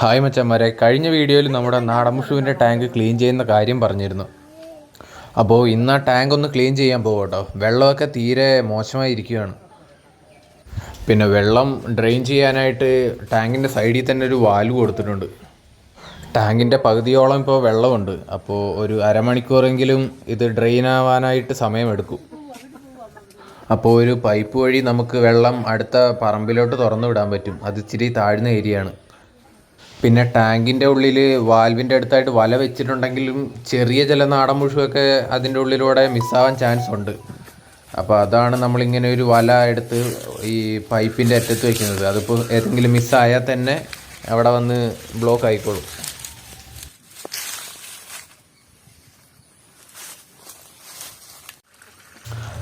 Hi മച്ചന്മാരെ കഴിഞ്ഞ വീഡിയോയിൽ നമ്മുടെ നാടൻമുഷുവിന്റെ ടാങ്ക് ക്ലീൻ ചെയ്യുന്ന കാര്യം പറഞ്ഞിരുന്നു. അപ്പോൾ ഇന്ന് ആ ടാങ്ക് ഒന്ന് ക്ലീൻ ചെയ്യാൻ പോകും കേട്ടോ വെള്ളമൊക്കെ തീരെ മോശമായിരിക്കുകയാണ്. പിന്നെ വെള്ളം ഡ്രെയിൻ ചെയ്യാനായിട്ട് ടാങ്കിന്റെ സൈഡിൽ തന്നെ ഒരു വാൽവ് കൊടുത്തിട്ടുണ്ട്. ടാങ്കിന്റെ പകുതിയോളം ഇപ്പോൾ വെള്ളമുണ്ട്. അപ്പോൾ ഒരു അരമണിക്കൂറെങ്കിലും ഇത് ഡ്രെയിൻ ആവാനായിട്ട് സമയമെടുക്കും. അപ്പോൾ ഒരു പൈപ്പ് വഴി നമുക്ക് വെള്ളം അടുത്ത പറമ്പിലോട്ട് തുറന്നു വിടാൻ പറ്റും. അത് ഇച്ചിരി താഴ്ന്ന ഏരിയയാണ്. പിന്നെ ടാങ്കിന്റെ ഉള്ളിൽ വാൽവിന്റെ അടുത്തായിട്ട് വല വെച്ചിട്ടുണ്ടെങ്കിലും ചെറിയ ചില നാടൻ മുഴുവൊക്കെ അതിന്റെ ഉള്ളിലൂടെ മിസ്സാവാൻ ചാൻസ് ഉണ്ട്. അപ്പോൾ അതാണ് നമ്മളിങ്ങനെ ഒരു വല എടുത്ത് ഈ പൈപ്പിന്റെ അറ്റത്ത് വെക്കുന്നത്. അതിപ്പോൾ ഏതെങ്കിലും മിസ്സായാൽ തന്നെ അവിടെ വന്ന് ബ്ലോക്ക് ആയിക്കോളും.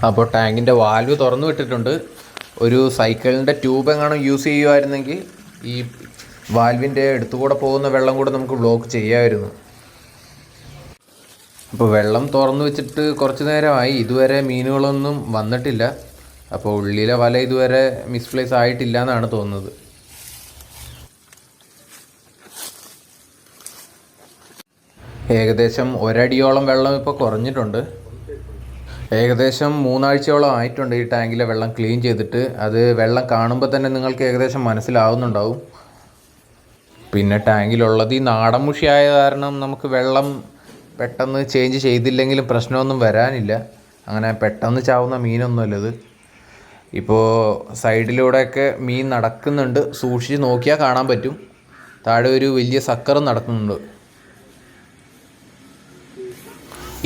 അപ്പോൾ ടാങ്കിന്റെ വാൽവ് തുറന്നു വിട്ടിട്ടുണ്ട്. ഒരു സൈക്കിളിന്റെ ട്യൂബ് എങ്ങാനും യൂസ് ചെയ്യുമായിരുന്നെങ്കിൽ ഈ വാൽവിന്റെ അടുത്തുകൂടെ പോകുന്ന വെള്ളം കൂടെ നമുക്ക് ബ്ലോക്ക് ചെയ്യാമായിരുന്നു. അപ്പോൾ വെള്ളം തുറന്നു വെച്ചിട്ട് കുറച്ച് നേരമായി. ഇതുവരെ മീനുകളൊന്നും വന്നിട്ടില്ല. അപ്പോൾ ഉള്ളിലെ വല ഇതുവരെ മിസ്പ്ലേസ് ആയിട്ടില്ല എന്നാണ് തോന്നുന്നത്. ഏകദേശം ഒരടിയോളം വെള്ളം ഇപ്പോൾ കുറഞ്ഞിട്ടുണ്ട്. ഏകദേശം മൂന്നാഴ്ചയോളം ആയിട്ടുണ്ട് ഈ ടാങ്കിലെ വെള്ളം ക്ലീൻ ചെയ്തിട്ട്. അത് വെള്ളം കാണുമ്പോൾ തന്നെ നിങ്ങൾക്ക് ഏകദേശം മനസ്സിലാവുന്നുണ്ടാവും. പിന്നെ ടാങ്കിലുള്ളത് ഈ നാടൻ മുഷിയായ കാരണം നമുക്ക് വെള്ളം പെട്ടെന്ന് ചേഞ്ച് ചെയ്തില്ലെങ്കിലും പ്രശ്നമൊന്നും വരാനില്ല. അങ്ങനെ പെട്ടെന്ന് ചാവുന്ന മീനൊന്നുമല്ല ഇത്. ഇപ്പോൾ സൈഡിലൂടെയൊക്കെ മീൻ നടക്കുന്നുണ്ട്. സൂക്ഷിച്ച് നോക്കിയാൽ കാണാൻ പറ്റും. താഴെ ഒരു വലിയ സക്കറും നടക്കുന്നുണ്ട്.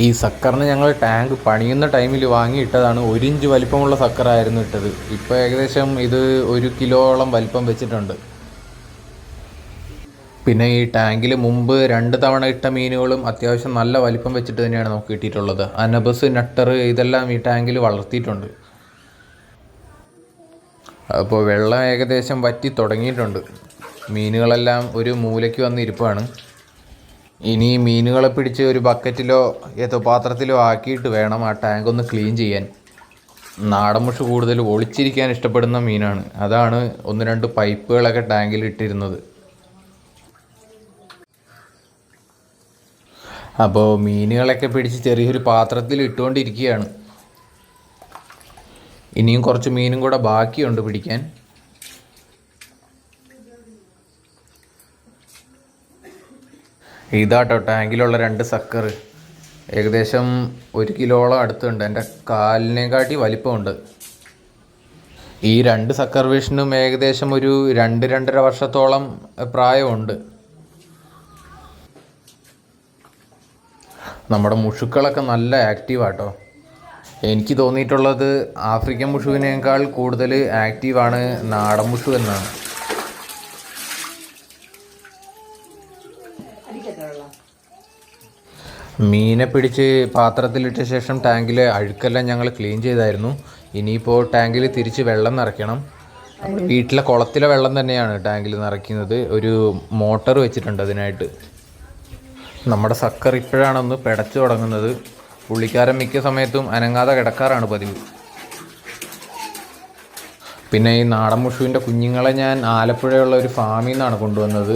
ഈ സക്കറിന് ഞങ്ങൾ ടാങ്ക് പണിയുന്ന ടൈമിൽ വാങ്ങിയിട്ടതാണ്. ഒരു ഇഞ്ച് വലിപ്പമുള്ള സക്കറായിരുന്നു ഇട്ടത്. ഇപ്പോൾ ഏകദേശം ഇത് ഒരു കിലോളം വലിപ്പം വെച്ചിട്ടുണ്ട്. പിന്നെ ഈ ടാങ്കിൽ മുമ്പ് രണ്ട് തവണ ഇട്ട മീനുകളും അത്യാവശ്യം നല്ല വലിപ്പം വെച്ചിട്ട് തന്നെയാണ് നമുക്ക് കിട്ടിയിട്ടുള്ളത്. അനബസ് നട്ടർ ഇതെല്ലാം ഈ ടാങ്കിൽ വളർത്തിയിട്ടുണ്ട്. അപ്പോൾ വെള്ളം ഏകദേശം വറ്റി തുടങ്ങിയിട്ടുണ്ട്. മീനുകളെല്ലാം ഒരു മൂലയ്ക്ക് വന്ന് ഇരിപ്പാണ്. ഇനി മീനുകളെ പിടിച്ച് ഒരു ബക്കറ്റിലോ ഏതോ പാത്രത്തിലോ ആക്കിയിട്ട് വേണം ആ ടാങ്ക് ഒന്ന് ക്ലീൻ ചെയ്യാൻ. നാടൻ മുഷ് കൂടുതൽ ഒളിച്ചിരിക്കാൻ ഇഷ്ടപ്പെടുന്ന മീനാണ്. അതാണ് ഒന്ന് രണ്ട് പൈപ്പുകളൊക്കെ ടാങ്കിൽ ഇട്ടിരുന്നത്. അപ്പോൾ മീനുകളൊക്കെ പിടിച്ച് ചെറിയൊരു പാത്രത്തിൽ ഇട്ടുകൊണ്ടിരിക്കുകയാണ്. ഇനിയും കുറച്ച് മീനും കൂടെ ബാക്കിയുണ്ട് പിടിക്കാൻ. ഇതാട്ടോ ടാങ്കിലുള്ള രണ്ട് സക്കർ ഏകദേശം ഒരു കിലോളം അടുത്തുണ്ട്. എന്റെ കാലിനെക്കാട്ടി വലിപ്പമുണ്ട്. ഈ രണ്ട് സക്കർ ഫിഷിനും ഏകദേശം ഒരു രണ്ട് രണ്ടര വർഷത്തോളം പ്രായമുണ്ട്. നമ്മുടെ മുഷുക്കളൊക്കെ നല്ല ആക്റ്റീവാട്ടോ. എനിക്ക് തോന്നിയിട്ടുള്ളത് ആഫ്രിക്കൻ മുഷുവിനേക്കാൾ കൂടുതൽ ആക്റ്റീവാണ് നാടൻ മുഷു എന്നാണ്. മീനെ പിടിച്ച് പാത്രത്തിലിട്ട ശേഷം ടാങ്കിലെ അഴുക്കെല്ലാം ഞങ്ങൾ ക്ലീൻ ചെയ്തായിരുന്നു. ഇനിയിപ്പോൾ ടാങ്കിൽ തിരിച്ച് വെള്ളം നിറയ്ക്കണം. വീട്ടിലെ കുളത്തിലെ വെള്ളം തന്നെയാണ് ടാങ്കിൽ നിറയ്ക്കുന്നത്. ഒരു മോട്ടർ വെച്ചിട്ടുണ്ട് അതിനായിട്ട്. നമ്മുടെ സക്കർ ഇപ്പോഴാണൊന്ന് പിടച്ചു തുടങ്ങുന്നത്. പുള്ളിക്കാരൻ മിക്ക സമയത്തും അനങ്ങാതെ കിടക്കാറാണ് പതിവ്. പിന്നെ ഈ നാടൻ മുഷുവിന്റെ കുഞ്ഞുങ്ങളെ ഞാൻ ആലപ്പുഴയുള്ള ഒരു ഫാമിൽ നിന്നാണ് കൊണ്ടുവന്നത്.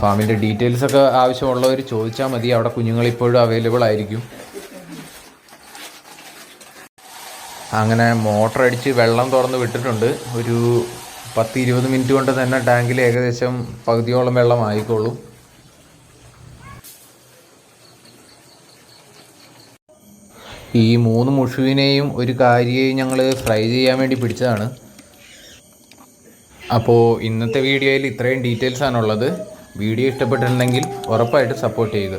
ഫാമിന്റെ ഡീറ്റെയിൽസ് ഒക്കെ ആവശ്യമുള്ളവർ ചോദിച്ചാൽ മതി. അവിടെ കുഞ്ഞുങ്ങൾ ഇപ്പോഴും അവൈലബിൾ ആയിരിക്കും. അങ്ങനെ മോട്ടർ അടിച്ച് വെള്ളം തുറന്ന് വിട്ടിട്ടുണ്ട്. ഒരു പത്ത് ഇരുപത് മിനിറ്റ് കൊണ്ട് തന്നെ ടാങ്കിൽ ഏകദേശം പകുതിയോളം വെള്ളം ആയിക്കോളും. ഈ മൂന്ന് മുഷുവിനെയും ഒരു കാര്യയും ഞങ്ങൾ ഫ്രൈ ചെയ്യാൻ വേണ്ടി പിടിച്ചതാണ്. അപ്പോൾ ഇന്നത്തെ വീഡിയോയിൽ ഇത്രയും ഡീറ്റെയിൽസ് ആണുള്ളത് വീഡിയോ ഇഷ്ടപ്പെട്ടിട്ടുണ്ടെങ്കിൽ ഉറപ്പായിട്ട് സപ്പോർട്ട് ചെയ്യുക.